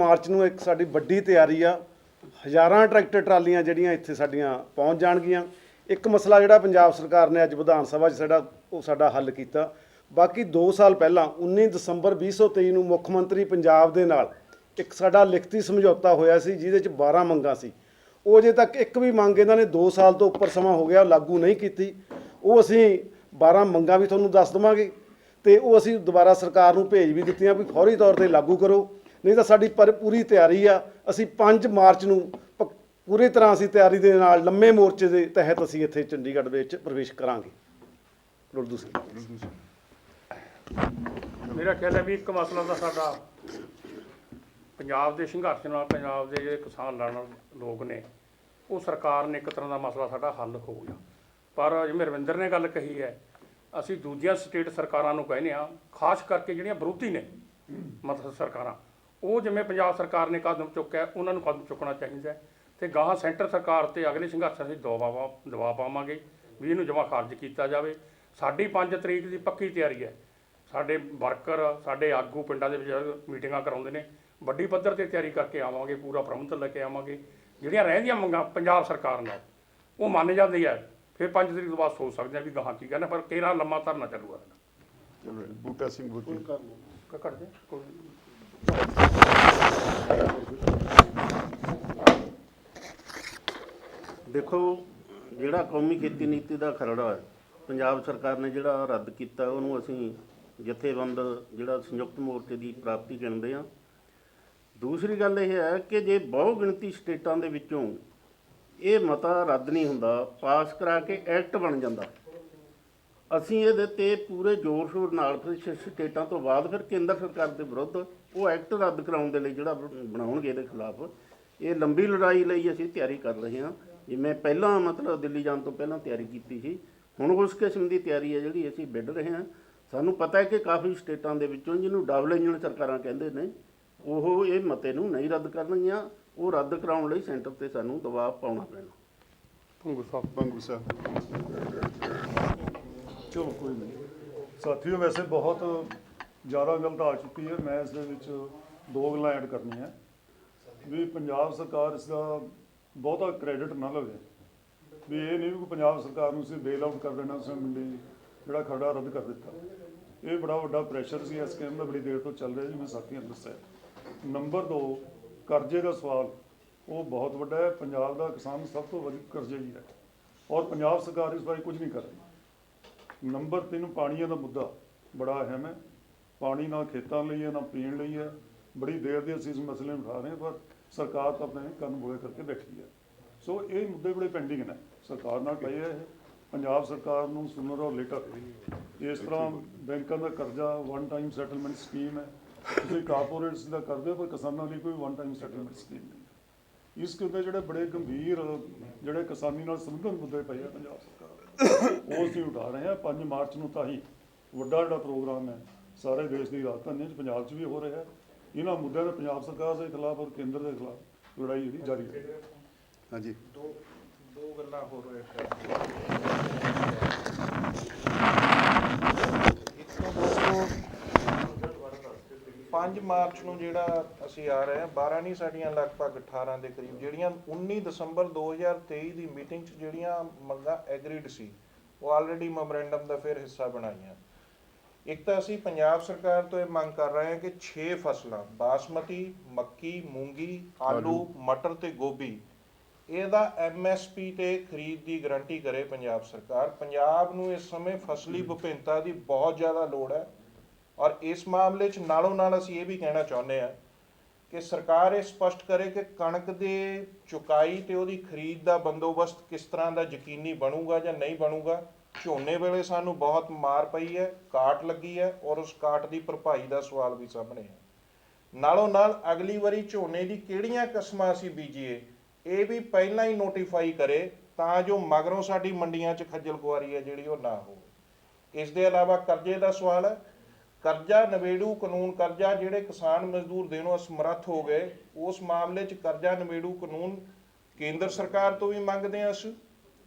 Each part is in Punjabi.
ਮਾਰਚ ਨੂੰ ਇੱਕ ਸਾਡੀ ਵੱਡੀ ਤਿਆਰੀ ਆ। ਹਜ਼ਾਰਾਂ ਟਰੈਕਟਰ ਟਰਾਲੀਆਂ ਜਿਹੜੀਆਂ ਇੱਥੇ ਸਾਡੀਆਂ ਪਹੁੰਚ ਜਾਣਗੀਆਂ। ਇੱਕ ਮਸਲਾ ਜਿਹੜਾ ਪੰਜਾਬ ਸਰਕਾਰ ਨੇ ਅੱਜ ਵਿਧਾਨ ਸਭਾ 'ਚ ਸਾਡਾ, ਉਹ ਸਾਡਾ ਹੱਲ ਕੀਤਾ। ਬਾਕੀ 2 ਸਾਲ ਪਹਿਲਾਂ 19 ਦਸੰਬਰ 2023 ਨੂੰ ਮੁੱਖ ਮੰਤਰੀ ਪੰਜਾਬ ਦੇ ਨਾਲ ਇੱਕ ਸਾਡਾ ਲਿਖਤੀ ਸਮਝੌਤਾ ਹੋਇਆ ਸੀ, ਜਿਹਦੇ 'ਚ 12 ਮੰਗਾਂ ਸੀ। ਉਹ ਅਜੇ ਤੱਕ ਇੱਕ ਵੀ ਮੰਗ ਇਹਨਾਂ ਨੇ 2 ਸਾਲ ਤੋਂ ਉੱਪਰ ਸਮਾਂ ਹੋ ਗਿਆ, ਲਾਗੂ ਨਹੀਂ ਕੀਤੀ। ਉਹ ਅਸੀਂ 12 ਮੰਗਾਂ ਵੀ ਤੁਹਾਨੂੰ ਦੱਸ ਦਵਾਂਗੇ ਤੇ ਉਹ ਅਸੀਂ ਦੁਬਾਰਾ ਸਰਕਾਰ ਨੂੰ ਭੇਜ ਵੀ ਦਿੱਤੀਆਂ ਵੀ ਫੌਰੀ ਤੌਰ ਤੇ ਲਾਗੂ ਕਰੋ। ਨਹੀਂ ਤਾਂ ਸਾਡੀ ਪਰ, ਪੂਰੀ ਤਿਆਰੀ ਆ। ਅਸੀਂ 5 ਮਾਰਚ ਨੂੰ ਪ- ਪੂਰੀ ਤਰ੍ਹਾਂ ਅਸੀਂ ਤਿਆਰੀ ਦੇ ਨਾਲ ਲੰਮੇ ਮੋਰਚੇ ਦੇ ਤਹਿਤ ਅਸੀਂ ਇੱਥੇ ਚੰਡੀਗੜ੍ਹ ਵਿੱਚ ਪ੍ਰਵੇਸ਼ ਕਰਾਂਗੇ। ਲੋੜ ਦੂਸਰੀ ਮੇਰਾ ਖਿਆਲ ਹੈ ਵੀ ਇੱਕ ਮਸਲਾ ਤਾਂ ਸਾਡਾ ਪੰਜਾਬ ਦੇ ਸੰਘਰਸ਼ ਨਾਲ, ਪੰਜਾਬ ਦੇ ਜਿਹੜੇ ਕਿਸਾਨ ਲੜਨ ਲੋਕ ਨੇ, ਉਹ ਸਰਕਾਰ ਨੇ ਇੱਕ ਤਰ੍ਹਾਂ ਦਾ ਮਸਲਾ ਸਾਡਾ ਹੱਲ ਹੋ ਗਿਆ ਪਰ ਜਿਵੇਂ ਰਵਿੰਦਰ ਨੇ ਗੱਲ ਕਹੀ ਹੈ, ਅਸੀਂ ਦੂਜੀਆਂ ਸਟੇਟ ਸਰਕਾਰਾਂ ਨੂੰ ਕਹਿੰਦੇ ਆ ਖਾਸ ਕਰਕੇ ਜਿਹੜੀਆਂ ਵਿਰੋਧੀ ਨੇ ਮਤਲਬ ਸਰਕਾਰਾਂ ਉਹ ਜਿਵੇਂ ਪੰਜਾਬ ਸਰਕਾਰ ਨੇ ਕਦਮ ਚੁੱਕਿਆ ਉਹਨਾਂ ਨੂੰ ਕਦਮ ਚੁੱਕਣਾ ਚਾਹੀਦਾ ਹੈ। ਤੇ ਗਾਹਾਂ ਸੈਂਟਰ ਸਰਕਾਰ ਤੇ ਅਗਲੇ ਸੰਘਰਸ਼ ਅਸੀਂ ਦਬਾਅ ਦਬਾਅ ਪਾਵਾਂਗੇ ਵੀ ਇਹਨੂੰ ਜਮਾ ਖਾਰਜ ਕੀਤਾ ਜਾਵੇ। ਸਾਡੀ 5 ਤਰੀਕ ਦੀ ਪੱਕੀ ਤਿਆਰੀ ਹੈ। ਸਾਡੇ ਵਰਕਰ ਸਾਡੇ ਆਗੂ ਪਿੰਡਾਂ ਦੇ ਵਿੱਚ ਮੀਟਿੰਗਾਂ ਕਰਾਉਂਦੇ ਨੇ। ਵੱਡੀ ਪੱਧਰ ਤੇ ਤਿਆਰੀ ਕਰਕੇ ਆਵਾਂਗੇ ਪੂਰਾ ਪ੍ਰਬੰਧ ਲੈ ਕੇ ਆਵਾਂਗੇ। ਜਿਹੜੀਆਂ ਰਹਿੰਦੀਆਂ ਮੰਗਾਂ ਪੰਜਾਬ ਸਰਕਾਰ ਨਾਲ ਉਹ ਮੰਨ ਜਾਂਦੀ ਹੈ। ਫਿਰ 5 ਤਰੀਕ ਤੋਂ ਬਾਅਦ ਸੋਚ ਸਕਦੇ ਆ ਵੀ ਗਾਹਾਂ ਕੀ ਕਹਿੰਦਾ ਪਰ ਕਿਹੜਾ ਲੰਮਾ ਧਰਨਾ ਚੱਲੂਗਾ। ਬੂਟਾ ਸਿੰਘ ਬੂਟੀ। ਕੱਟ ਦੇ ਕੋਈ ਦੇਖੋ, ਜਿਹੜਾ ਕੌਮੀ ਖੇਤੀ ਨੀਤੀ ਦਾ ਖਰੜਾ ਹੈ, ਪੰਜਾਬ ਸਰਕਾਰ ਨੇ ਜਿਹੜਾ ਰੱਦ ਕੀਤਾ, ਉਹਨੂੰ ਅਸੀਂ ਜਥੇਬੰਦ, ਜਿਹੜਾ ਸੰਯੁਕਤ ਮੋਰਚੇ ਦੀ ਪ੍ਰਾਪਤੀ ਗਿਣਦੇ ਆ ਦੂਸਰੀ ਗੱਲ ਇਹ ਹੈ ਕਿ ਜੇ ਬਹੁ ਗਿਣਤੀ ਸਟੇਟਾਂ ਦੇ ਵਿੱਚੋਂ ਇਹ ਮਤਾ ਰੱਦ ਨਹੀਂ ਹੁੰਦਾ, ਪਾਸ ਕਰਾ ਕੇ ਐਕਟ ਬਣ ਜਾਂਦਾ, ਅਸੀਂ ਇਹਦੇ ਤੇ ਪੂਰੇ ਜ਼ੋਰ ਸ਼ੋਰ ਨਾਲ ਫਿਰ ਸਟੇਟਾਂ ਤੋਂ ਬਾਅਦ ਫਿਰ ਕੇਂਦਰ ਸਰਕਾਰ ਦੇ ਵਿਰੁੱਧ ਉਹ ਐਕਟ ਰੱਦ ਕਰਾਉਣ ਦੇ ਲਈ ਜਿਹੜਾ ਬਣਾਉਣਗੇ ਇਹਦੇ ਖਿਲਾਫ ਇਹ ਲੰਬੀ ਲੜਾਈ ਲਈ ਅਸੀਂ ਤਿਆਰੀ ਕਰ ਰਹੇ ਹਾਂ। ਜਿਵੇਂ ਪਹਿਲਾਂ ਮਤਲਬ ਦਿੱਲੀ ਜਾਣ ਤੋਂ ਪਹਿਲਾਂ ਤਿਆਰੀ ਕੀਤੀ ਸੀ ਹੁਣ ਉਸ ਕਿਸਮ ਦੀ ਤਿਆਰੀ ਹੈ ਜਿਹੜੀ ਅਸੀਂ ਵਿੱਢ ਰਹੇ ਹਾਂ। ਸਾਨੂੰ ਪਤਾ ਹੈ ਕਿ ਕਾਫੀ ਸਟੇਟਾਂ ਦੇ ਵਿੱਚੋਂ ਜਿਹਨੂੰ ਡਬਲ ਇੰਜਨ ਸਰਕਾਰਾਂ ਕਹਿੰਦੇ ਨੇ ਉਹ ਇਹ ਮਤੇ ਨੂੰ ਨਹੀਂ ਰੱਦ ਕਰਨਗੀਆਂ। ਉਹ ਰੱਦ ਕਰਾਉਣ ਲਈ ਸੈਂਟਰ ਤੇ ਸਾਨੂੰ ਦਬਾਅ ਪਾਉਣਾ ਪੈਣਾ। ਭੰਗੂ ਸਾਹਿਬ ਬੰਗੂ ਸਾਹਿਬ। ਚਲੋ ਕੋਈ ਨਹੀਂ। ਸਾਥੀਓ ਵੈਸੇ ਬਹੁਤ ਜ਼ਿਆਦਾ ਗੱਲ ਤਾਂ ਆ ਚੁੱਕੀ ਹੈ। ਮੈਂ ਇਸ ਦੇ ਵਿੱਚ ਦੋ ਗੱਲਾਂ ਐਡ ਕਰਨੀਆਂ। ਵੀ ਪੰਜਾਬ ਸਰਕਾਰ ਇਸ ਦਾ ਬਹੁਤਾ ਕ੍ਰੈਡਿਟ ਨਾ ਲਵੇ। ਵੀ ਇਹ ਨਹੀਂ ਕਿ ਪੰਜਾਬ ਸਰਕਾਰ ਨੂੰ ਅਸੀਂ ਬੇਲ ਆਊਟ ਕਰ ਦੇਣਾ, ਉਸੇ ਮੰਡੀ ਜਿਹੜਾ ਖਰੜਾ ਰੱਦ ਕਰ ਦਿੱਤਾ। ਇਹ ਬੜਾ ਵੱਡਾ ਪ੍ਰੈਸ਼ਰ ਸੀ। ਇਸ ਸਕੀਮ ਦਾ ਬੜੀ ਦੇਰ ਤੋਂ ਚੱਲ ਰਿਹਾ ਜੀ। ਮੈਂ ਸਾਥੀਆਂ ਨੂੰ ਦੱਸਿਆ ਨੰਬਰ 2 ਕਰਜ਼ੇ ਦਾ ਸਵਾਲ। ਉਹ ਬਹੁਤ ਵੱਡਾ ਹੈ। ਪੰਜਾਬ ਦਾ ਕਿਸਾਨ ਸਭ ਤੋਂ ਵੱਧ ਕਰਜ਼ੇ ਹੀ ਹੈ। ਔਰ ਪੰਜਾਬ ਸਰਕਾਰ ਇਸ ਬਾਰੇ ਕੁਝ ਨਹੀਂ ਕਰ ਰਹੀ। ਨੰਬਰ 3 ਪਾਣੀਆਂ ਦਾ ਮੁੱਦਾ ਬੜਾ ਅਹਿਮ ਹੈ। ਪਾਣੀ ਨਾ ਖੇਤਾਂ ਲਈ ਹੈ, ਨਾ ਪੀਣ ਲਈ ਹੈ। ਬੜੀ ਦੇਰ ਦੇ ਅਸੀਂ ਇਸ ਮਸਲੇ ਨੂੰ ਉਠਾ ਰਹੇ ਹਾਂ, ਪਰ ਸਰਕਾਰ ਤਾਂ ਆਪਣੇ ਕੰਨ ਬੋਲੇ ਕਰਕੇ ਬੈਠੀ ਹੈ। ਸੋ ਇਹ ਮੁੱਦੇ ਬੜੇ ਪੈਂਡਿੰਗ ਨੇ। ਸਰਕਾਰ ਨਾਲ ਪਏ ਹੈ ਇਹ, ਪੰਜਾਬ ਸਰਕਾਰ ਨੂੰ ਸੁਨਰ ਔਰ ਲੇਟਰ ਇਸ ਤਰ੍ਹਾਂ ਬੈਂਕਾਂ ਦਾ ਕਰਜ਼ਾ ਵਨ ਟਾਈਮ ਸੈਟਲਮੈਂਟ ਸਕੀਮ ਹੈ। ਤੁਸੀਂ ਕਾਰਪੋਰੇਟਸ ਦਾ ਕਰਦੇ ਹੋ, ਪਰ ਕਿਸਾਨਾਂ ਲਈ ਕੋਈ ਵਨ ਟਾਈਮ ਸੈਟਲਮੈਂਟ ਸਕੀਮ ਨਹੀਂ ਇਸ ਕਿਉਂਕਿ ਜਿਹੜੇ ਬੜੇ ਗੰਭੀਰ, ਜਿਹੜੇ ਕਿਸਾਨੀ ਨਾਲ ਸੰਬੰਧਿਤ ਮੁੱਦੇ ਪਏ ਆ ਪੰਜਾਬ ਸਰਕਾਰ ਉਹ ਅਸੀਂ ਉਠਾ ਰਹੇ ਹਾਂ। 5 ਮਾਰਚ ਨੂੰ ਤਾਂ ਹੀ ਵੱਡਾ ਜਿਹੜਾ ਪ੍ਰੋਗਰਾਮ ਹੈ ਸਾਰੇ ਦੇਸ਼ ਦੀ ਰਾਜਧਾਨੀ 'ਚ ਪੰਜਾਬ 'ਚ ਵੀ ਹੋ ਰਿਹਾ ਹੈ। ਇਹਨਾਂ ਮੁੱਦਿਆਂ ਤੇ ਪੰਜਾਬ ਸਰਕਾਰ ਦੇ ਖਿਲਾਫ ਔਰ ਕੇਂਦਰ ਦੇ ਖਿਲਾਫ ਲੜਾਈ ਜਿਹੜੀ ਜਾਰੀ ਹੈ। ਹਾਂਜੀ। ਦੋ ਦੋ ਗੱਲਾਂ ਹੋਰ ਇੱਕ ਇੱਕ ਤਾਂ ਦੋਸਤੋ 5 ਮਾਰਚ ਨੂੰ ਜਿਹੜਾ ਅਸੀਂ ਆ ਰਹੇ ਹਾਂ 12 ਨਹੀਂ ਸਾਡੀਆਂ ਲਗਭਗ 18 ਦੇ ਕਰੀਬ ਜਿਹੜੀਆਂ 19 ਦਸੰਬਰ 2023 ਦੀ ਮੀਟਿੰਗ 'ਚ ਜਿਹੜੀਆਂ ਮੰਗਾਂ ਐਗਰੀਡ ਸੀ ਉਹ ਆਲਰੇਡੀ ਮੈਮੋਰੈਂਡਮ ਦਾ ਫਿਰ ਹਿੱਸਾ ਬਣਾਈਆਂ। ਇੱਕ ਤਾਂ ਅਸੀਂ ਪੰਜਾਬ ਸਰਕਾਰ ਤੋਂ ਇਹ ਮੰਗ ਕਰ ਰਹੇ ਹਾਂ ਕਿ 6 ਫਸਲਾਂ ਬਾਸਮਤੀ ਮੱਕੀ ਮੂੰਗੀ ਆਲੂ ਮਟਰ ਤੇ ਗੋਭੀ ਇਹਦਾ ਐਮਐਸਪੀ ਤੇ ਖਰੀਦ ਦੀ ਗਾਰੰਟੀ ਕਰੇ ਪੰਜਾਬ ਸਰਕਾਰ। ਪੰਜਾਬ ਨੂੰ ਇਸ ਸਮੇਂ ਫਸਲੀ ਵਿਭਿੰਨਤਾ ਦੀ ਬਹੁਤ ਜ਼ਿਆਦਾ ਲੋੜ ਹੈ ਔਰ ਇਸ ਮਾਮਲੇ 'ਚ ਨਾਲੋਂ ਨਾਲ ਅਸੀਂ ਇਹ ਵੀ ਕਹਿਣਾ ਚਾਹੁੰਦੇ ਹਾਂ ਕਿ ਸਰਕਾਰ ਇਹ ਸਪਸ਼ਟ ਕਰੇ ਕਿ ਕਣਕ ਦੇ ਚੁਕਾਈ ਤੇ ਉਹਦੀ ਖਰੀਦ ਦਾ ਬੰਦੋਬਸਤ ਕਿਸ ਤਰ੍ਹਾਂ ਦਾ ਯਕੀਨੀ ਬਣੂਗਾ ਜਾਂ ਨਹੀਂ ਬਣੂਗਾ। ਝੋਨੇ ਵੇਲੇ ਸਾਨੂੰ ਬਹੁਤ ਮਾਰ ਪਈ ਹੈ, ਕਾਟ ਲੱਗੀ ਹੈ ਔਰ ਉਸ ਕਾਟ ਦੀ ਭਰਪਾਈ ਦਾ ਸਵਾਲ ਵੀ ਸਾਹਮਣੇ ਹੈ ਨਾਲੋਂ ਨਾਲ ਅਗਲੀ ਵਾਰੀ ਝੋਨੇ ਦੀ ਕਿਹੜੀਆਂ ਕਿਸਮਾਂ ਅਸੀਂ ਬੀਜੀਏ, ਇਹ ਵੀ ਪਹਿਲਾਂ ਹੀ ਨੋਟੀਫਾਈ ਕਰੇ ਤਾਂ ਜੋ ਮਗਰੋਂ ਸਾਡੀ ਮੰਡੀਆਂ 'ਚ ਖੱਜਲ ਖੁਆਰੀ ਹੈ ਜਿਹੜੀ ਉਹ ਨਾ ਹੋਵੇ। ਇਸ ਦੇ ਇਲਾਵਾ ਕਰਜ਼ੇ ਦਾ ਸਵਾਲ ਹੈ। ਕਰਜ਼ਾ ਨਵੇੜੂ ਕਾਨੂੰਨ, ਕਰਜ਼ਾ ਜਿਹੜੇ ਕਿਸਾਨ ਮਜ਼ਦੂਰ ਦੇਣੋਂ ਅਸਮਰੱਥ ਹੋ ਗਏ, ਉਸ ਮਾਮਲੇ 'ਚ ਕਰਜ਼ਾ ਨਵੇੜੂ ਕਾਨੂੰਨ ਕੇਂਦਰ ਸਰਕਾਰ ਤੋਂ ਵੀ ਮੰਗਦੇ ਹਾਂ ਅਸੀਂ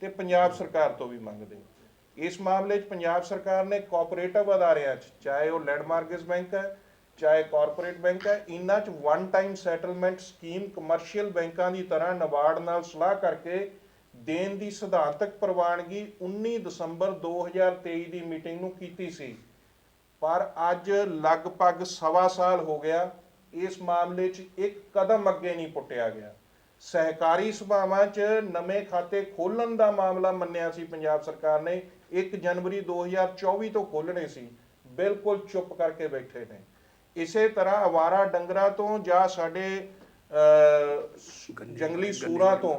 ਤੇ ਪੰਜਾਬ ਸਰਕਾਰ ਤੋਂ ਵੀ ਮੰਗਦੇ ਹਾਂ। ਇਸ ਮਾਮਲੇ 'ਚ ਪੰਜਾਬ ਸਰਕਾਰ ਨੇ ਕੋਆਪਰੇਟਿਵ ਅਦਾਰਿਆਂ 'ਚ, ਚਾਹੇ ਉਹ ਲੈਂਡ ਬੈਂਕ ਹੈ, ਚਾਹੇ ਕਾਰਪੋਰੇਟ ਬੈਂਕ ਹੈ, ਇਹਨਾਂ 'ਚ one time settlement scheme commercial ਬੈਂਕਾਂ ਦੀ ਤਰ੍ਹਾਂ ਨਬਾਰਡ ਨਾਲ ਸਲਾਹ ਕਰਕੇ ਦੇਣ ਦੀ ਸਿਧਾਂਤਕ ਪ੍ਰਵਾਨਗੀ 19 ਦਸੰਬਰ 2023 ਦੀ ਮੀਟਿੰਗ ਨੂੰ ਕੀਤੀ ਸੀ। ਪਰ ਅੱਜ ਲਗਭਗ ਸਵਾ ਸਾਲ ਹੋ ਗਿਆ, ਇਸ ਮਾਮਲੇ 'ਚ ਇੱਕ ਕਦਮ ਅੱਗੇ ਨਹੀਂ ਪੁੱਟਿਆ ਗਿਆ। ਸਹਿਕਾਰੀ ਸਭਾਵਾਂ 'ਚ ਨਵੇਂ ਖਾਤੇ ਖੋਲਣ ਦਾ ਮਾਮਲਾ ਮੰਨਿਆ ਸੀ ਪੰਜਾਬ ਸਰਕਾਰ ਨੇ। 1 ਜਨਵਰੀ 2024 ਤੋਂ ਖੋਲਣੇ ਸੀ। ਬਿਲਕੁਲ ਚੁੱਪ ਕਰਕੇ ਬੈਠੇ ਨੇ। ਇਸੇ ਤਰ੍ਹਾਂ ਅਵਾਰਾ ਡੰਗਰਾਂ ਤੋਂ ਜਾਂ ਸਾਡੇ ਜੰਗਲੀ ਸੂਰਾਂ ਤੋਂ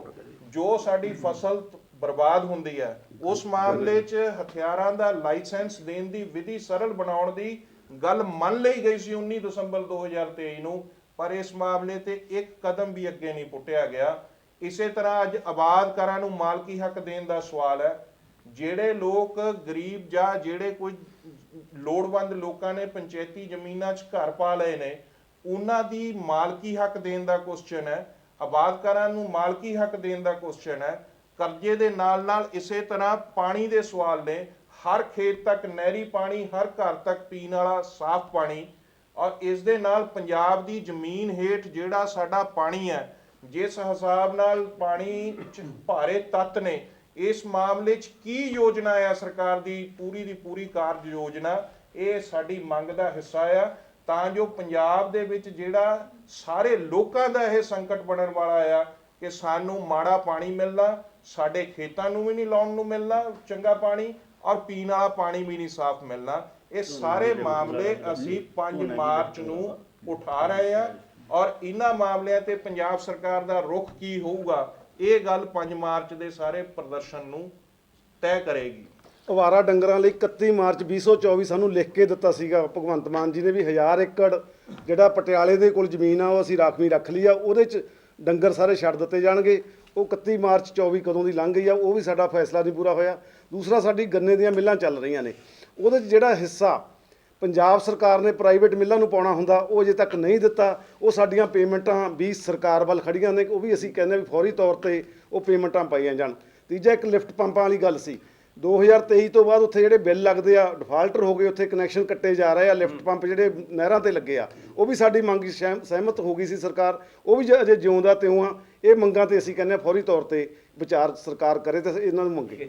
ਜੋ ਸਾਡੀ ਫਸਲ ਬਰਬਾਦ ਹੁੰਦੀ ਹੈ, ਉਸ ਮਾਮਲੇ 'ਚ ਹਥਿਆਰਾਂ ਦਾ ਲਾਇਸੈਂਸ ਦੇਣ ਦੀ ਵਿਧੀ ਸਰਲ ਬਣਾਉਣ ਦੀ ਗੱਲ ਮੰਨ ਲਈ ਗਈ ਸੀ 19 ਦਸੰਬਰ 2023 ਨੂੰ। ਪਰ ਇਸ ਮਾਮਲੇ ਤੇ ਇੱਕ ਕਦਮ ਵੀ ਅੱਗੇ ਨਹੀਂ ਪੁੱਟਿਆ ਗਿਆ। ਇਸੇ ਤਰ੍ਹਾਂ ਅੱਜ ਆਬਾਦ ਆਬਾਦਕਾਰਾਂ ਨੂੰ ਮਾਲਕੀ ਹੱਕ ਦੇਣ ਦਾ ਸਵਾਲ ਹੈ। ਜਿਹੜੇ ਲੋਕ ਗਰੀਬ ਜਾਂ ਜਿਹੜੇ ਕੋਈ ਲੋੜਵੰਦ ਲੋਕਾਂ ਨੇ ਪੰਚਾਇਤੀ ਜ਼ਮੀਨਾਂ 'ਚ ਘਰ ਪਾ ਲਏ ਨੇ, ਉਹਨਾਂ ਦੀ ਮਾਲਕੀ ਹੱਕ ਦੇਣ ਦਾ ਕੁਐਸਚਨ ਹੈ। ਆਬਾਦਕਾਰਾਂ ਨੂੰ ਮਾਲਕੀ ਹੱਕ ਦੇਣ ਦਾ ਕੁਐਸਚਨ ਹੈ। ਕਰਜ਼ੇ ਦੇ ਨਾਲ ਨਾਲ ਇਸੇ ਤਰ੍ਹਾਂ ਪਾਣੀ ਦੇ ਸਵਾਲ ਨੇ। ਹਰ ਖੇਤ ਤੱਕ ਨਹਿਰੀ ਪਾਣੀ, ਹਰ ਘਰ ਤੱਕ ਪੀਣ ਵਾਲਾ ਸਾਫ਼ ਪਾਣੀ ਔਰ ਇਸ ਦੇ ਨਾਲ ਪੰਜਾਬ ਦੀ ਜ਼ਮੀਨ ਹੇਠ ਜਿਹੜਾ ਸਾਡਾ ਪਾਣੀ ਹੈ, ਜਿਸ ਹਿਸਾਬ ਨਾਲ ਪਾਣੀ ਚ ਭਾਰੇ ਤੱਤ ਨੇ, ਇਸ ਮਾਮਲੇ 'ਚ ਕੀ ਯੋਜਨਾ ਹੈ ਸਰਕਾਰ ਦੀ, ਪੂਰੀ ਦੀ ਪੂਰੀ ਕਾਰਜ ਯੋਜਨਾ, ਇਹ ਸਾਡੀ ਮੰਗ ਦਾ ਹਿੱਸਾ ਆ। ਤਾਂ ਜੋ ਪੰਜਾਬ ਦੇ ਵਿੱਚ ਜਿਹੜਾ ਸਾਰੇ ਲੋਕਾਂ ਦਾ ਇਹ ਸੰਕਟ ਬਣਨ ਵਾਲਾ ਆ, ਕਿ ਸਾਨੂੰ ਮਾੜਾ ਪਾਣੀ ਮਿਲਣਾ, ਸਾਡੇ ਖੇਤਾਂ ਨੂੰ ਵੀ ਨਹੀਂ ਲਾਉਣ ਨੂੰ ਮਿਲਣਾ ਚੰਗਾ ਪਾਣੀ, ਔਰ ਪੀਣ ਵਾਲਾ ਪਾਣੀ ਵੀ ਨਹੀਂ ਸਾਫ਼ ਮਿਲਣਾ। ਇਹ ਸਾਰੇ ਮਾਮਲੇ ਅਸੀਂ 5 ਮਾਰਚ ਨੂੰ ਉਠਾ ਰਹੇ ਆ ਔਰ ਇਹਨਾਂ ਮਾਮਲਿਆਂ ਤੇ ਪੰਜਾਬ ਸਰਕਾਰ ਦਾ ਰੁਖ ਕੀ ਹੋਊਗਾ, ਇਹ ਗੱਲ 5 ਮਾਰਚ ਦੇ ਸਾਰੇ ਪ੍ਰਦਰਸ਼ਨ ਨੂੰ ਤੈਅ ਕਰੇਗੀ। ਅਵਾਰਾ ਡੰਗਰਾਂ ਲਈ 31 ਮਾਰਚ 2024 ਸਾਨੂੰ ਲਿਖ ਕੇ ਦਿੱਤਾ ਸੀਗਾ, ਭਗਵੰਤ ਮਾਨ ਜੀ ਨੇ ਵੀ 1000 ਏਕੜ ਜਿਹੜਾ ਪਟਿਆਲੇ ਦੇ ਕੋਲ ਜ਼ਮੀਨ ਆ, ਉਹ ਅਸੀਂ ਰਾਖਵੀਂ ਰੱਖ ਲਈ ਆ, ਉਹਦੇ 'ਚ ਡੰਗਰ ਸਾਰੇ ਛੱਡ ਦਿੱਤੇ ਜਾਣਗੇ, ਉਹ 31 ਮਾਰਚ 24 ਕਦੋਂ ਦੀ ਲੰਘ ਗਈ ਆ, ਉਹ ਵੀ ਸਾਡਾ ਫੈਸਲਾ ਨਹੀਂ ਪੂਰਾ ਹੋਇਆ। ਦੂਸਰਾ ਸਾਡੀ ਗੰਨੇ ਦੀਆਂ ਮਿੱਲਾਂ ਚੱਲ ਰਹੀਆਂ ਨੇ। ਉਹਦੇ 'ਚ ਜਿਹੜਾ ਹਿੱਸਾ ਪੰਜਾਬ ਸਰਕਾਰ ਨੇ ਪ੍ਰਾਈਵੇਟ ਮਿੱਲਾਂ ਨੂੰ ਪਾਉਣਾ ਹੁੰਦਾ ਉਹ ਅਜੇ ਤੱਕ ਨਹੀਂ ਦਿੱਤਾ। ਉਹ ਸਾਡੀਆਂ ਪੇਮੈਂਟਾਂ ਵੀ ਸਰਕਾਰ ਵੱਲ ਖੜੀਆਂ ਨੇ ਉਹ ਵੀ ਅਸੀਂ ਕਹਿੰਦੇ ਵੀ ਫੌਰੀ ਤੌਰ ਤੇ ਉਹ ਪੇਮੈਂਟਾਂ ਪਾਈਆਂ ਜਾਣ। ਤੀਜਾ ਇੱਕ ਲਿਫਟ ਪੰਪਾਂ ਵਾਲੀ ਗੱਲ ਸੀ। 2023 ਤੋਂ ਬਾਅਦ ਉੱਥੇ ਜਿਹੜੇ ਬਿੱਲ ਲੱਗਦੇ ਆ ਡਿਫਾਲਟਰ ਹੋ ਗਏ ਉੱਥੇ ਕਨੈਕਸ਼ਨ ਕੱਟੇ ਜਾ ਰਹੇ ਆ ਲਿਫਟ ਪੰਪ ਜਿਹੜੇ ਨਹਿਰਾਂ ਤੇ ਲੱਗੇ ਆ ਉਹ ਵੀ ਸਾਡੀ ਮੰਗ ਸਹਿਮ- ਸਹਿਮਤ ਹੋ ਗਈ ਸੀ ਸਰਕਾਰ। ਉਹ ਵੀ ਅਜੇ ਜਿਉਂਦਾ ਤਿਉਂ ਆ। ਇਹ ਮੰਗਾਂ ਤੇ ਅਸੀਂ ਕਹਿੰਦੇ ਆ ਫੌਰੀ ਤੌਰ ਤੇ ਵਿਚਾਰ ਸਰਕਾਰ ਕਰੇ ਤੇ ਇਹਨਾਂ ਨੂੰ ਮੰਗੇ।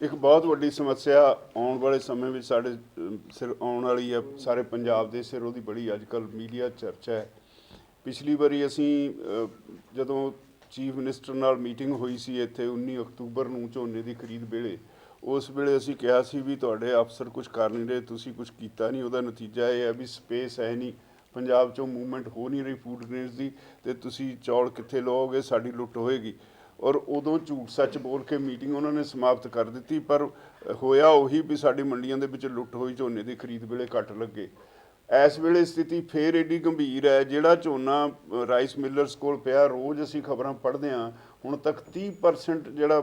ਇੱਕ ਬਹੁਤ ਵੱਡੀ ਸਮੱਸਿਆ ਆਉਣ ਵਾਲੇ ਸਮੇਂ ਵਿੱਚ ਸਾਡੇ, ਸਿਰ ਆਉਣ ਵਾਲੀ ਹੈ, ਸਾਰੇ ਪੰਜਾਬ ਦੇ ਸਿਰ ਉਹਦੀ ਬੜੀ ਅੱਜਕੱਲ ਮੀਡੀਆ ਚਰਚਾ ਹੈ। ਪਿਛਲੀ ਵਾਰੀ ਅਸੀਂ ਜਦੋਂ ਚੀਫ ਮਿਨਿਸਟਰ ਨਾਲ ਮੀਟਿੰਗ ਹੋਈ ਸੀ ਇੱਥੇ 19 ਅਕਤੂਬਰ ਨੂੰ ਝੋਨੇ ਦੀ ਖਰੀਦ ਵੇਲੇ, ਉਸ ਵੇਲੇ ਅਸੀਂ ਕਿਹਾ ਸੀ ਵੀ ਤੁਹਾਡੇ ਅਫਸਰ ਕੁਝ ਕਰ ਨਹੀਂ ਰਹੇ, ਤੁਸੀਂ ਕੁਝ ਕੀਤਾ ਨਹੀਂ, ਉਹਦਾ ਨਤੀਜਾ ਇਹ ਹੈ ਵੀ ਸਪੇਸ ਹੈ ਨਹੀਂ, ਪੰਜਾਬ ਚੋਂ ਮੂਵਮੈਂਟ ਹੋ ਨਹੀਂ ਰਹੀ ਫੂਡ ਗ੍ਰੇਨਸ ਦੀ, ਤੇ ਤੁਸੀਂ ਚੌਲ ਕਿੱਥੇ ਲਓਗੇ, ਸਾਡੀ ਲੁੱਟ ਹੋਏਗੀ। ਔਰ ਉਦੋਂ ਝੂਠ ਸੱਚ ਬੋਲ ਕੇ ਮੀਟਿੰਗ ਉਹਨਾਂ ਨੇ ਸਮਾਪਤ ਕਰ ਦਿੱਤੀ, ਪਰ ਹੋਇਆ ਉਹੀ ਵੀ ਸਾਡੀ ਮੰਡੀਆਂ ਦੇ ਵਿੱਚ ਲੁੱਟ ਹੋਈ ਝੋਨੇ ਦੀ ਖਰੀਦ ਵੇਲੇ ਕੱਟ ਲੱਗੇ। ਇਸ ਵੇਲੇ ਸਥਿਤੀ ਫੇਰ ਏਡੀ ਗੰਭੀਰ ਹੈ, ਜਿਹੜਾ ਝੋਨਾ ਰਾਈਸ ਮਿਲਰਸ ਕੋਲ ਪਿਆ, ਰੋਜ਼ ਅਸੀਂ ਖਬਰਾਂ ਪੜ੍ਹਦੇ ਹਾਂ, ਹੁਣ ਤੱਕ 30% ਜਿਹੜਾ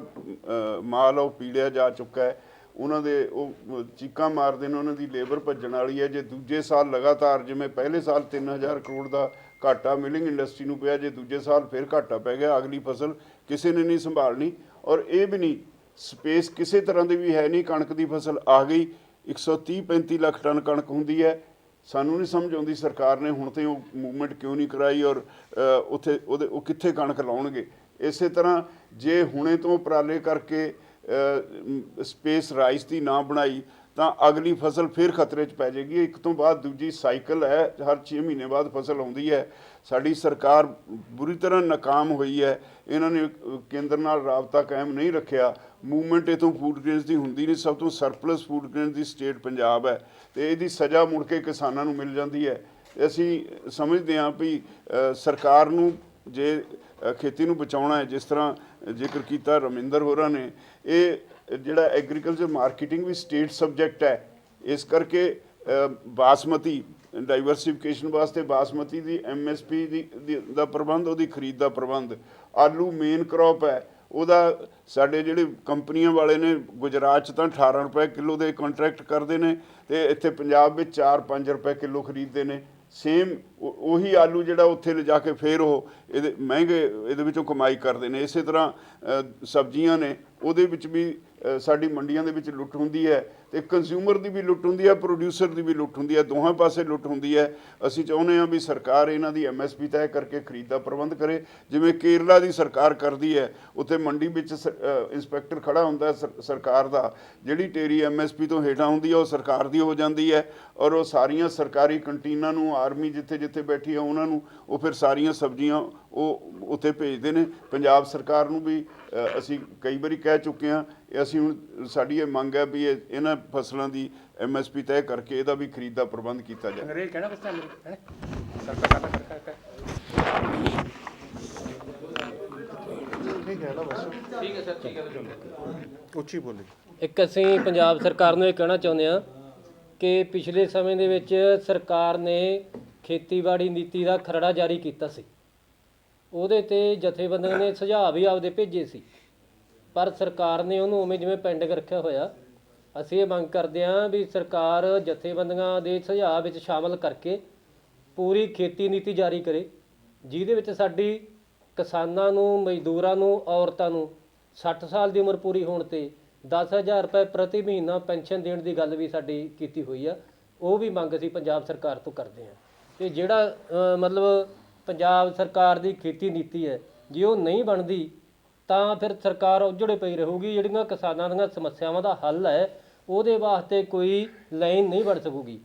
ਮਾਲ ਆ ਉਹ ਪੀੜਿਆ ਜਾ ਚੁੱਕਾ ਹੈ। ਉਹਨਾਂ ਦੇ ਉਹ ਚੀਕਾਂ ਮਾਰਦੇ ਨੇ, ਉਹਨਾਂ ਦੀ ਲੇਬਰ ਭੱਜਣ ਵਾਲੀ ਹੈ। ਜੇ ਦੂਜੇ ਸਾਲ ਲਗਾਤਾਰ ਜਿਵੇਂ ਪਹਿਲੇ ਸਾਲ 3000 ਕਰੋੜ ਦਾ ਘਾਟਾ ਮਿਲਿੰਗ ਇੰਡਸਟਰੀ ਨੂੰ ਪਿਆ, ਜੇ ਦੂਜੇ ਸਾਲ ਫਿਰ ਘਾਟਾ ਪੈ ਗਿਆ, ਅਗਲੀ ਫਸਲ ਕਿਸੇ ਨੇ ਨਹੀਂ ਸੰਭਾਲਣੀ ਔਰ ਇਹ ਵੀ ਨਹੀਂ, ਸਪੇਸ ਕਿਸੇ ਤਰ੍ਹਾਂ ਦੀ ਵੀ ਹੈ ਨਹੀਂ, ਕਣਕ ਦੀ ਫਸਲ ਆ ਗਈ 130 35 ਲੱਖ ਟਨ ਕਣਕ ਹੁੰਦੀ ਹੈ। ਸਾਨੂੰ ਨਹੀਂ ਸਮਝ ਆਉਂਦੀ ਸਰਕਾਰ ਨੇ ਹੁਣ ਤੇ ਉਹ ਮੂਵਮੈਂਟ ਕਿਉਂ ਨਹੀਂ ਕਰਾਈ ਔਰ ਉੱਥੇ ਉਹਦੇ, ਉਹ ਕਿੱਥੇ ਕਣਕ ਲਾਉਣਗੇ। ਇਸੇ ਤਰ੍ਹਾਂ ਜੇ ਹੁਣੇ ਤੋਂ ਉਪਰਾਲੇ ਕਰਕੇ ਸਪੇਸ ਰਾਈਸ ਦੀ ਨਾ ਬਣਾਈ ਤਾਂ ਅਗਲੀ ਫਸਲ ਫਿਰ ਖਤਰੇ 'ਚ ਪੈ ਜਾਏਗੀ। ਇੱਕ ਤੋਂ ਬਾਅਦ ਦੂਜੀ ਸਾਈਕਲ ਹੈ, ਹਰ 6 ਮਹੀਨੇ ਬਾਅਦ ਫਸਲ ਆਉਂਦੀ ਹੈ। ਸਾਡੀ ਸਰਕਾਰ ਬੁਰੀ ਤਰ੍ਹਾਂ ਨਾਕਾਮ ਹੋਈ ਹੈ। ਇਹਨਾਂ ਨੇ ਕੇਂਦਰ ਨਾਲ ਰਾਬਤਾ ਕਾਇਮ ਨਹੀਂ ਰੱਖਿਆ। ਮੂਵਮੈਂਟ ਇਥੋਂ ਫੂਡ ਗ੍ਰੇਨਸ ਦੀ ਹੁੰਦੀ ਨਹੀਂ, ਸਭ ਤੋਂ ਸਰਪਲਸ ਫੂਡ ਗ੍ਰੇਨਸ ਦੀ ਸਟੇਟ ਪੰਜਾਬ ਹੈ। ਤੇ ਇਹਦੀ ਸਜ਼ਾ ਮੁੜ ਕੇ ਕਿਸਾਨਾਂ ਨੂੰ ਮਿਲ ਜਾਂਦੀ ਹੈ। ਅਸੀਂ ਸਮਝਦੇ ਹਾਂ ਵੀ ਸਰਕਾਰ ਨੂੰ ਜੇ ਖੇਤੀ ਨੂੰ ਬਚਾਉਣਾ ਹੈ, ਜਿਸ ਤਰ੍ਹਾਂ ਜ਼ਿਕਰ ਕੀਤਾ ਰਮਿੰਦਰ ਹੋਰਾਂ ਨੇ, ਇਹ ਜਿਹੜਾ ਐਗਰੀਕਲਚਰ ਮਾਰਕੀਟਿੰਗ ਵੀ ਸਟੇਟ ਸਬਜੈਕਟ ਹੈ, ਇਸ ਕਰਕੇ ਬਾਸਮਤੀ ਡਾਈਵਰਸਿਫਿਕੇਸ਼ਨ ਵਾਸਤੇ ਬਾਸਮਤੀ ਦੀ ਐਮਐਸਪੀ ਦੀ, ਦੀ- ਦਾ ਪ੍ਰਬੰਧ, ਉਹਦੀ ਖਰੀਦ ਦਾ ਪ੍ਰਬੰਧ, ਆਲੂ ਮੇਨ ਕ੍ਰੌਪ ਹੈ, ਉਹਦਾ ਸਾਡੇ ਜਿਹੜੇ ਕੰਪਨੀਆਂ ਵਾਲੇ ਨੇ, ਗੁਜਰਾਤ ਚ ਤਾਂ 18 ਰੁਪਏ ਕਿਲੋ ਦੇ ਕੰਟਰੈਕਟ ਕਰਦੇ ਨੇ, ਤੇ ਇੱਥੇ ਪੰਜਾਬ ਵਿੱਚ 4-5 ਰੁਪਏ ਕਿਲੋ ਖਰੀਦਦੇ ਨੇ ਸੇਮ ਉਹੀ ਆਲੂ ਜਿਹੜਾ ਉੱਥੇ ਲਿਜਾ ਕੇ ਫੇਰ ਉਹ ਇਹਦੇ ਮਹਿੰਗੇ, ਇਹਦੇ ਵਿੱਚੋਂ ਕਮਾਈ ਕਰਦੇ ਨੇ। ਇਸੇ ਤਰ੍ਹਾਂ ਸਬਜ਼ੀਆਂ ਨੇ, ਉਹਦੇ ਵਿੱਚ ਵੀ ਸਾਡੀ ਮੰਡੀਆਂ ਦੇ ਵਿੱਚ ਲੁੱਟ ਹੁੰਦੀ ਹੈ ਤੇ ਕੰਜ਼ਿਊਮਰ ਦੀ ਵੀ ਲੁੱਟ ਹੁੰਦੀ ਹੈ ਪ੍ਰੋਡਿਊਸਰ ਦੀ ਵੀ ਲੁੱਟ ਹੁੰਦੀ ਹੈ, ਦੋਹਾਂ ਪਾਸੇ ਲੁੱਟ ਹੁੰਦੀ ਹੈ। ਅਸੀਂ ਚਾਹੁੰਦੇ ਹਾਂ ਵੀ ਸਰਕਾਰ ਇਹਨਾਂ ਦੀ ਐਮਐਸਪੀ ਤੈਅ ਕਰਕੇ ਖਰੀਦ ਦਾ ਪ੍ਰਬੰਧ ਕਰੇ। ਜਿਵੇਂ ਕੇਰਲਾ ਦੀ ਸਰਕਾਰ ਕਰਦੀ ਹੈ, ਉੱਥੇ ਮੰਡੀ ਵਿੱਚ ਸ- ਇੰਸਪੈਕਟਰ ਖੜਾ ਹੁੰਦਾ ਹੈ ਸਰ- ਸਰਕਾਰ ਦਾ। ਜਿਹੜੀ ਟੇਰੀ ਐਮਐਸਪੀ ਤੋਂ ਹੇਠਾਂ ਹੁੰਦੀ ਹੈ, ਉਹ ਸਰਕਾਰ ਦੀ ਹੋ ਜਾਂਦੀ ਹੈ ਔਰ ਉਹ ਸਾਰੀਆਂ ਸਰਕਾਰੀ ਕੰਟੀਨਾਂ ਨੂੰ, ਆਰਮੀ ਜਿੱਥੇ ਜਿੱਥੇ ਬੈਠੀ ਹੈ ਉਹਨਾਂ ਨੂੰ, ਉਹ ਫਿਰ ਸਾਰੀਆਂ ਸਬਜ਼ੀਆਂ ਉਹ ਉੱਥੇ ਭੇਜਦੇ ਨੇ। ਪੰਜਾਬ ਸਰਕਾਰ ਨੂੰ ਵੀ ਅਸੀਂ ਕਈ ਵਾਰੀ ਕਹਿ ਚੁੱਕੇ ਹਾਂ ਇਹ ਅਸੀਂ ਹੁਣ ਸਾਡੀ ਇਹ ਮੰਗ ਹੈ ਵੀ ਇਹ ਇਹਨਾਂ ਫਸਲਾਂ ਦੀ ਐਮਐਸਪੀ ਤੈਅ ਕਰਕੇ ਇਹਦਾ ਵੀ ਖਰੀਦ ਦਾ ਪ੍ਰਬੰਧ ਕੀਤਾ ਜਾਏ। ਅੰਗਰੇਜ਼ ਕਹਿਣਾ ਕੁਛ ਤਾਂ ਅੰਗਰੇਜ਼ ਹੈ ਸਰਕਾਰ ਕਰਦਾ ਸਰਕਾਰ ਕਰ ਠੀਕ ਹੈ ਨਾ ਬਸ ਠੀਕ ਹੈ ਸਰ ਠੀਕ ਹੈ? ਉੱਚੀ ਬੋਲੀ। ਇੱਕ ਅਸੀਂ ਪੰਜਾਬ ਸਰਕਾਰ ਨੂੰ ਇਹ ਕਹਿਣਾ ਚਾਹੁੰਦੇ ਹਾਂ ਕਿ ਪਿਛਲੇ ਸਮੇਂ ਦੇ ਵਿੱਚ ਸਰਕਾਰ ਨੇ ਖੇਤੀਬਾੜੀ ਨੀਤੀ ਦਾ ਖਰੜਾ ਜਾਰੀ ਕੀਤਾ ਸੀ। ਉਹਦੇ ਤੇ ਜਥੇਬੰਦੀਆਂ ਨੇ ਸੁਝਾਅ ਵੀ ਆਪਦੇ ਭੇਜੇ ਸੀ। ਪਰ ਸਰਕਾਰ ਨੇ ਉਹਨੂੰ ਉਵੇਂ ਜਿਵੇਂ ਪੈਂਡਿੰਗ ਰੱਖਿਆ ਹੋਇਆ, ਅਸੀਂ ਇਹ ਮੰਗ ਕਰਦੇ ਹਾਂ ਵੀ ਸਰਕਾਰ ਜਥੇਬੰਦੀਆਂ ਦੇ ਸੁਝਾਅ ਵਿੱਚ ਸ਼ਾਮਲ ਕਰਕੇ ਪੂਰੀ ਖੇਤੀ ਨੀਤੀ ਜਾਰੀ ਕਰੇ, ਜਿਹਦੇ ਵਿੱਚ ਸਾਡੀ ਕਿਸਾਨਾਂ ਨੂੰ, ਮਜ਼ਦੂਰਾਂ ਨੂੰ, ਔਰਤਾਂ ਨੂੰ 60 ਸਾਲ ਦੀ ਉਮਰ ਪੂਰੀ ਹੋਣ ਤੇ 10000 ਰੁਪਏ ਪ੍ਰਤੀ ਮਹੀਨਾ ਪੈਨਸ਼ਨ ਦੇਣ ਦੀ ਗੱਲ ਵੀ ਸਾਡੀ ਕੀਤੀ ਹੋਈ ਆ, ਉਹ ਵੀ ਮੰਗ ਅਸੀਂ ਪੰਜਾਬ ਸਰਕਾਰ ਤੋਂ ਕਰਦੇ ਹਾਂ। ਤੇ ਜਿਹੜਾ ਮਤਲਬ ਪੰਜਾਬ ਸਰਕਾਰ ਦੀ ਖੇਤੀ ਨੀਤੀ ਹੈ, ਜੇ ਉਹ ਨਹੀਂ ਬਣਦੀ ਤਾਂ ਫਿਰ ਸਰਕਾਰ ਉਜੜੇ ਪਈ ਰਹੂਗੀ, ਜਿਹੜੀਆਂ ਕਿਸਾਨਾਂ ਦੀਆਂ ਸਮੱਸਿਆਵਾਂ ਦਾ ਹੱਲ ਹੈ, ਉਹਦੇ ਵਾਸਤੇ ਕੋਈ ਲਾਈਨ ਨਹੀਂ ਬਣ ਸਕੂਗੀ।